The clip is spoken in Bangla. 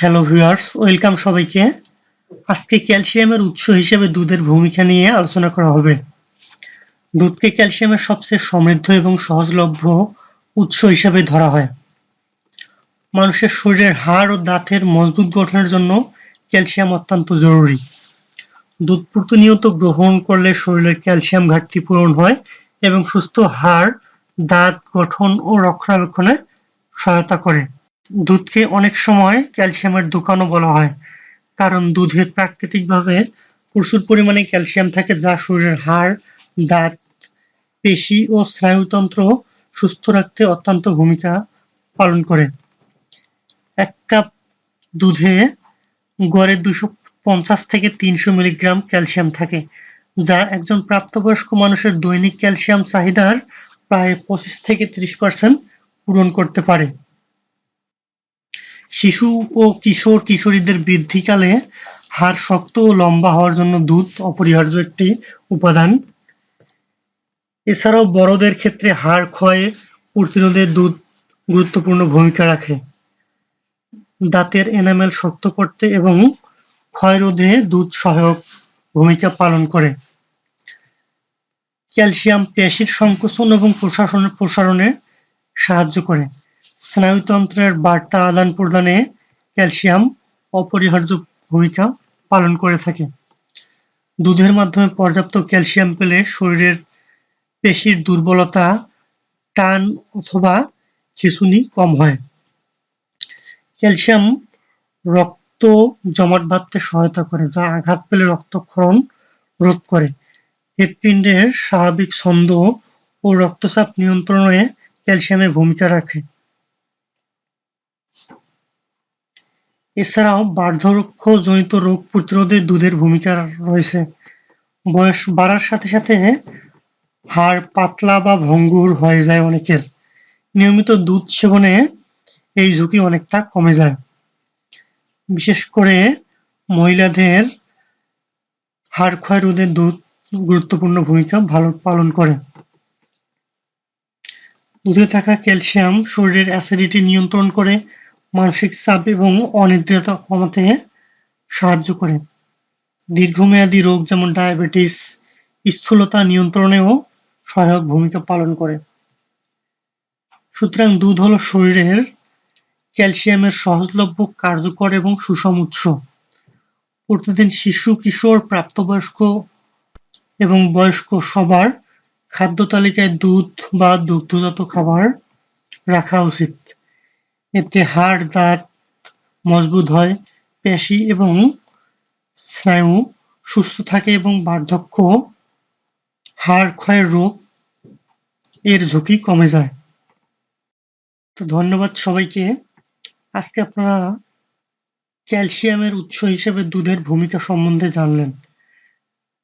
হ্যালো ভিউয়ার্স ওয়েলকাম সবাইকে। আজকে ক্যালসিয়ামের উৎস হিসেবে দুধের ভূমিকা নিয়ে আলোচনা করা হবে। দুধকে ক্যালসিয়ামের সবচেয়ে সমৃদ্ধ এবং সহজলভ্য উৎস হিসেবে ধরা হয়। মানুষের শরীরের হাড় ও দাঁতের মজবুত গঠনের জন্য ক্যালসিয়াম অত্যন্ত জরুরি। দুধ প্রতিনিয়ত গ্রহণ করলে শরীরের ক্যালসিয়াম ঘাটতি পূরণ হয় এবং সুস্থ হাড়, দাঁত গঠন ও রক্ষণাবেক্ষণে সহায়তা করে। দুধকে অনেক সময় ক্যালসিয়ামের দোকানও বলা হয়। কারণ দুধে প্রাকৃতিকভাবে প্রচুর পরিমাণে ক্যালসিয়াম থাকে যা শরীরের হাড়, দাঁত, পেশি ও স্নায়ুতন্ত্র সুস্থ রাখতে অত্যন্ত ভূমিকা পালন করে। এক কাপ দুধে গড়ে দুশো পঞ্চাশ থেকে তিনশো মিলিগ্রাম ক্যালসিয়াম থাকে, যা একজন প্রাপ্তবয়স্ক মানুষের দৈনিক ক্যালসিয়াম চাহিদার প্রায় পঁচিশ থেকে ত্রিশ পার্সেন্ট পূরণ করতে পারে। শিশু ও কিশোর কিশোরীদের বৃদ্ধিকালে হাড় শক্ত ও লম্বা হওয়ার জন্য দুধ অপরিহার্য একটি উপাদান। এছাড়াও বড়দের ক্ষেত্রে হাড় ক্ষয় প্রতিরোধে দুধ গুরুত্বপূর্ণ ভূমিকা রাখে। দাঁতের এনামেল শক্ত করতে এবং ক্ষয় রোধে দুধ সহায়ক ভূমিকা পালন করে। ক্যালসিয়াম, পেশির সংকোচন এবং প্রশাসনের প্রসারণে সাহায্য করে। স্নায়ুতন্ত্রের বার্তা আদান প্রদানে ক্যালসিয়াম অপরিহার্য ভূমিকা পালন করে থাকে। দুধের মাধ্যমে পর্যাপ্ত ক্যালসিয়াম পেলে শরীরের পেশির দুর্বলতা, টান অথবা খিঁচুনি কম হয়। ক্যালসিয়াম রক্ত জমাট বাঁধতে সহায়তা করে, যা আঘাত পেলে রক্তক্ষরণ রোধ করে। হৃৎপিণ্ডের স্বাভাবিক ছন্দ ও রক্তচাপ নিয়ন্ত্রণে ক্যালসিয়ামের ভূমিকা রাখে। এছাড়াও বার্ধক্যজনিত রোগ প্রতিরোধে দুধের ভূমিকা রয়েছে। বয়স বাড়ার সাথে সাথে হাড় পাতলা বা ভঙ্গুর হয়ে যায় অনেকের। নিয়মিত দুধ সেবনে এই ঝুঁকি অনেকটা কমে যায়। বিশেষ করে মহিলাদের হাড় ক্ষয় রোধে দুধ গুরুত্বপূর্ণ ভূমিকা ভালো পালন করে। দুধে থাকা ক্যালসিয়াম শরীরের অ্যাসিডিটি নিয়ন্ত্রণ করে মানসিক চাপ এবং অনিদ্রতা কমাতে সাহায্য করে। দীর্ঘমেয়াদী রোগ যেমন ডায়াবেটিস, স্থূলতা নিয়ন্ত্রণেও সহায়ক ভূমিকা পালন করে। সুতরাং দুধ হলো শরীরের ক্যালসিয়ামের সহজলভ্য, কার্যকর এবং সুষম উৎস। প্রতিদিন শিশু, কিশোর, প্রাপ্তবয়স্ক এবং বয়স্ক সবার খাদ্য তালিকায় দুধ বা দুগ্ধজাত খাবার রাখা উচিত। এতে হাড়, দাঁত মজবুত হয়, পেশি এবং স্নায়ু সুস্থ থাকে এবং বার্ধক্য, হাড় ক্ষয়ের রোগ এর ঝুঁকি কমে যায়। তো ধন্যবাদ সবাইকে। আজকে আপনারা ক্যালসিয়ামের উৎস হিসেবে দুধের ভূমিকা সম্বন্ধে জানলেন।